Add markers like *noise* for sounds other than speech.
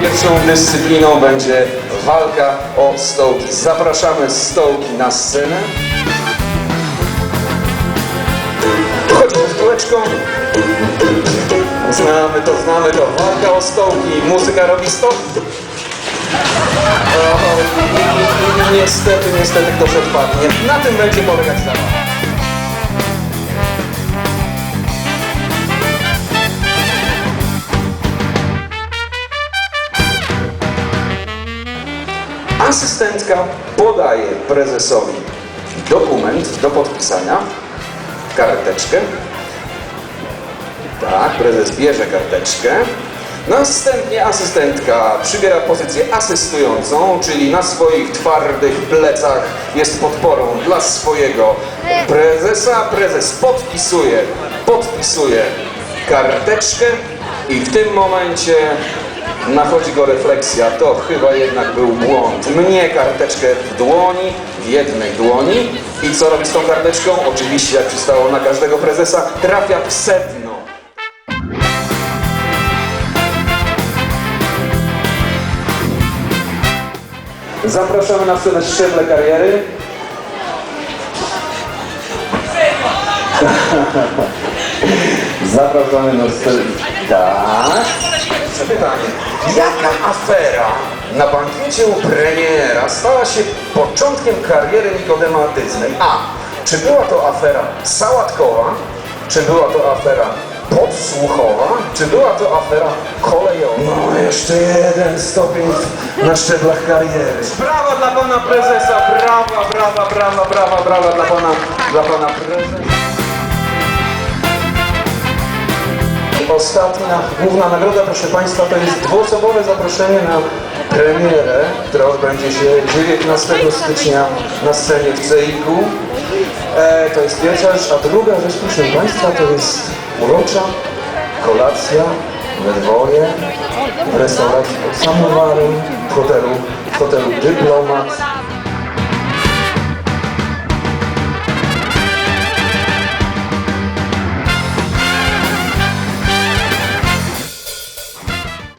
Pierwszą dyscypliną będzie walka o stołki. Zapraszamy stołki na scenę. Chodźmy z kółeczką. Znamy to, znamy to. Walka o stołki. Muzyka robi stołki. O, niestety, niestety ktoś odpadnie. Na tym będzie polegać zabawa. Asystentka podaje prezesowi dokument do podpisania, karteczkę. Tak, prezes bierze karteczkę. Następnie asystentka przybiera pozycję asystującą, czyli na swoich twardych plecach jest podporą dla swojego prezesa. Prezes podpisuje, podpisuje karteczkę i w tym momencie nachodzi go refleksja. To chyba jednak był błąd. Mnie karteczkę w dłoni, w jednej dłoni i co robi z tą karteczką? Oczywiście, jak przystało na każdego prezesa, trafia w sedno. Zapraszamy na scenę szczeble kariery. *laughs* Zapraszamy na scenę. Tak. Pytanie. Jaka afera na bankiecie u premiera stała się początkiem kariery nikodematyzmem? A. Czy była to afera sałatkowa? Czy była to afera podsłuchowa? Czy była to afera kolejowa? No, jeszcze jeden stopień na szczeblach kariery. Brawa dla pana prezesa, brawa, brawa, brawa, brawa, brawa dla pana, dla pana prezesa. Ostatnia, główna nagroda, proszę Państwa, to jest dwuosobowe zaproszenie na premierę, która odbędzie się 19 stycznia na scenie w CEIK-u. E, to jest pierwsza rzecz, a druga rzecz, proszę Państwa, to jest urocza kolacja we dwoje w restauracji pod samowarem w hotelu, w hotelu Dyplomat